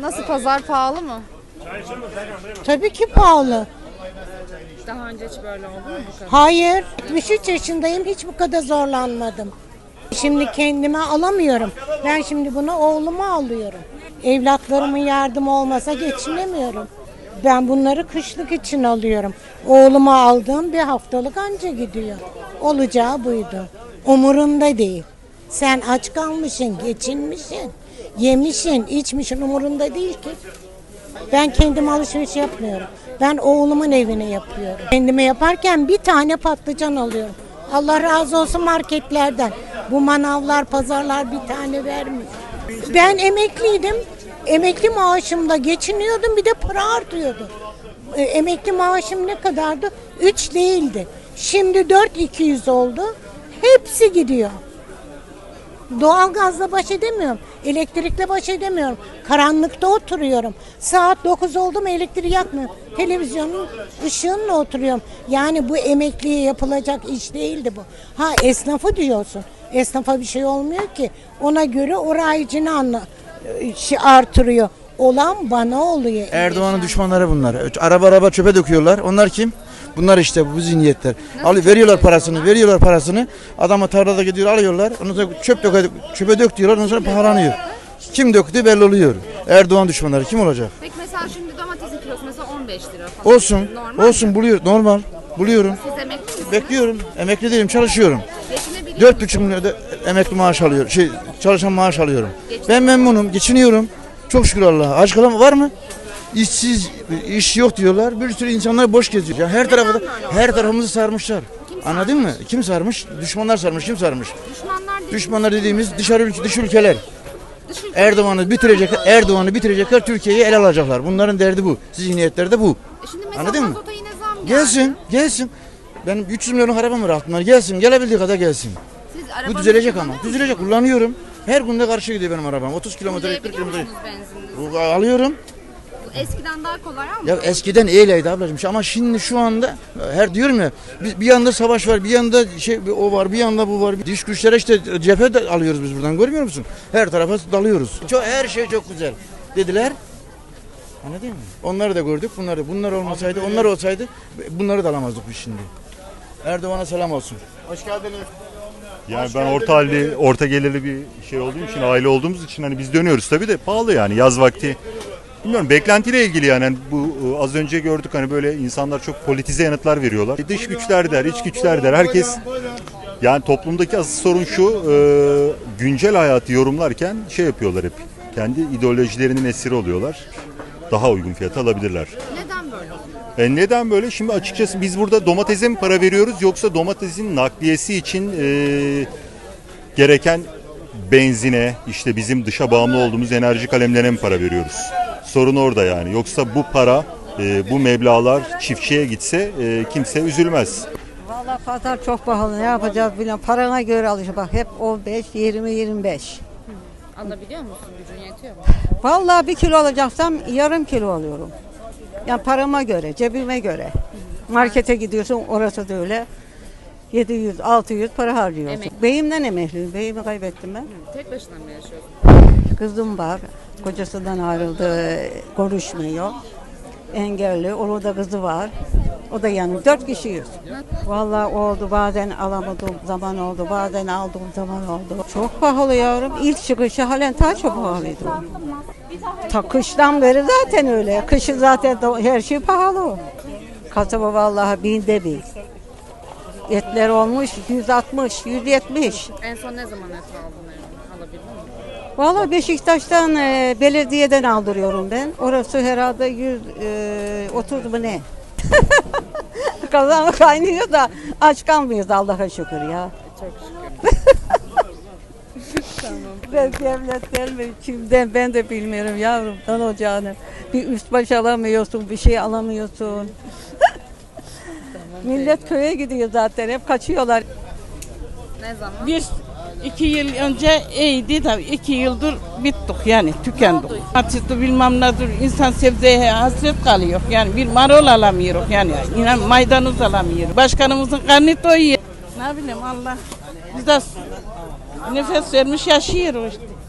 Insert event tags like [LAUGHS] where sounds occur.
Nasıl pazar pahalı mı? Tabii ki pahalı. Daha önce hiç böyle oldu mu bu kadar? Hayır. 73 yaşındayım hiç bu kadar zorlanmadım. Şimdi kendime alamıyorum. Ben şimdi bunu oğluma alıyorum. Evlatlarımın yardımı olmasa geçinemiyorum. Ben bunları kışlık için alıyorum. Oğluma aldığım bir haftalık anca gidiyor. Olacağı buydu. Umurumda değil. Sen aç kalmışsın, geçinmişsin, yemişsin, içmişsin umurumda değil ki. Ben kendim alışveriş yapmıyorum. Ben oğlumun evine yapıyorum. Kendime yaparken bir tane patlıcan alıyorum. Allah razı olsun marketlerden. Bu manavlar, pazarlar bir tane vermiyor. Ben emekliydim. Emekli maaşımla geçiniyordum. Bir de para artıyordu. E, Emekli maaşım ne kadardı? 3 değildi. Şimdi 4200 oldu. Hepsi gidiyor. Doğalgazla baş edemiyorum. Elektrikle baş edemiyorum. Karanlıkta oturuyorum. Saat 9 oldu mu elektriği yakmıyorum. Televizyonun ışığınla oturuyorum. Yani bu emekliye yapılacak iş değildi bu. Ha esnafı diyorsun. Esnafa bir şey olmuyor ki. Ona göre o rayicini anla, şey artırıyor. Olan bana oluyor. Erdoğan'ın düşmanları bunlar. Araba araba çöpe döküyorlar. Onlar kim? Bunlar işte bu zihniyetler. Al, veriyorlar parasını, veriyorlar parasını. Adama tarlada gidiyor alıyorlar. Ondan sonra çöp dök, çöpe dök diyorlar. Ondan sonra pahalanıyor. Kim döktü belli oluyor. Erdoğan düşmanları kim olacak? Peki mesela şimdi domatesin kilosu mesela 15 lira falan. Olsun. Normal. Olsun buluyor. Normal. Buluyorum. Siz emekli misiniz? Bekliyorum. Emekli değilim. Çalışıyorum. Geçinebiliyor Dört buçuk milyon emekli maaş alıyorum. Şey, çalışan maaş alıyorum. Ben memnunum. Geçiniyorum. Çok şükür Allah'a. Aç kalan var mı? İşsiz, iş yok diyorlar. Bir sürü insanlar boş geziyor. Ya her tarafı da, her tarafımızı sarmışlar. Anladın mı? Kim sarmış? Düşmanlar sarmış. Kim sarmış? Düşmanlar dediğimiz dışarı ülke, dış ülkeler. Erdoğan'ı bitirecek, Erdoğan'ı bitirecekler. Türkiye'yi ele alacaklar. Bunların derdi bu. Zihniyetleri de bu. E Şimdi mesela Anladın mı? mazota yine zam geldi. Gelsin, gelsin. Benim 300 milyonluk arabam var altınlar. Gelsin, gelebildiği kadar gelsin. Siz Bu arabanızı düzelecek ama. kullanıyor musunuz? Düzelecek. Kullanıyorum. Her günde karşı gidiyor benim arabam. 30 kilometre, 40 Kullanabiliyor kilometre. musunuz benzininizi? Alıyorum. Eskiden daha kolay ama. Ya eskiden öyleydi ablacığım ama şimdi şu anda her diyorum ya bir, bir yanda savaş var bir yanda şey o var bir yanda bu var. Diş güçlere işte cephe de alıyoruz biz buradan görmüyor musun? Her tarafa dalıyoruz. Çok, her şey çok güzel dediler. Anladın mı? Onları da gördük bunları da. Bunlar olmasaydı onlar olsaydı bunları da alamazdık biz şimdi. Erdoğan'a selam olsun. Yani ben orta halli, orta gelirli bir şey olduğum için, aile olduğumuz için hani biz dönüyoruz tabii de pahalı yani yaz vakti. Bilmiyorum beklentiyle ilgili yani Hani bu e, az önce gördük hani böyle insanlar çok politize yanıtlar veriyorlar. E, Dış güçler der, iç güçler der. Herkes yani toplumdaki asıl sorun şu e, güncel hayatı yorumlarken şey yapıyorlar hep. Kendi ideolojilerinin esiri oluyorlar. Daha uygun fiyata alabilirler. Neden böyle? E neden böyle? Şimdi açıkçası biz burada domatese mi para veriyoruz yoksa domatesin nakliyesi için e, gereken benzine, işte bizim dışa bağımlı olduğumuz enerji kalemlerine mi para veriyoruz? Sorun orada yani. Yoksa bu para, e, bu meblağlar çiftçiye gitse e, kimse üzülmez. Vallahi pazar çok pahalı. Ne yapacağız bilmiyorum. Parana göre alışıyor. Bak hep 15, 20, 25. Alabiliyor musun? Gücün yetiyor mu? Vallahi bir kilo alacaksam yarım kilo alıyorum. Yani parama göre, cebime göre. Markete gidiyorsun orası da öyle. 700, 600 para harcıyorsun. Emek. Beyimden emekliyim. Beyimi kaybettim ben. Tek başına mı yaşıyorsun? Kızım var. Kocasından ayrıldı. Konuşmuyor. Engelli. Onun da kızı var. O da yanım. Dört kişiyiz. Vallahi oldu. Bazen alamadığım zaman oldu. Bazen aldığım zaman oldu. Çok pahalı yavrum. İlk çıkışı halen daha çok pahalıydı. Ta kıştan beri zaten öyle. Kışı zaten her şey pahalı. Kasaba vallahi binde bir. Etler olmuş 160, 170. En son ne zaman et aldın evine? Alabildin mi? Valla Beşiktaş'tan e, belediyeden aldırıyorum ben. Orası herhalde 130 mu ne? [LAUGHS] Kazan kaynıyor da aç kalmıyoruz Allah'a şükür ya. Çok şükür. [LAUGHS] Ben devletten mi kimden ben de bilmiyorum yavrum. Lan ocağını. Bir üst baş alamıyorsun, bir şey alamıyorsun. Millet köye gidiyor zaten hep kaçıyorlar. Ne zaman? Biz iki yıl önce iyiydi de iki yıldır bittik yani tükendik. Atıştı bilmem nedir insan sebzeye hasret kalıyor yani bir marul alamıyoruz yani inan maydanoz alamıyoruz. Başkanımızın karnı doyuyor. Ne bileyim Allah bize nefes vermiş yaşıyoruz işte.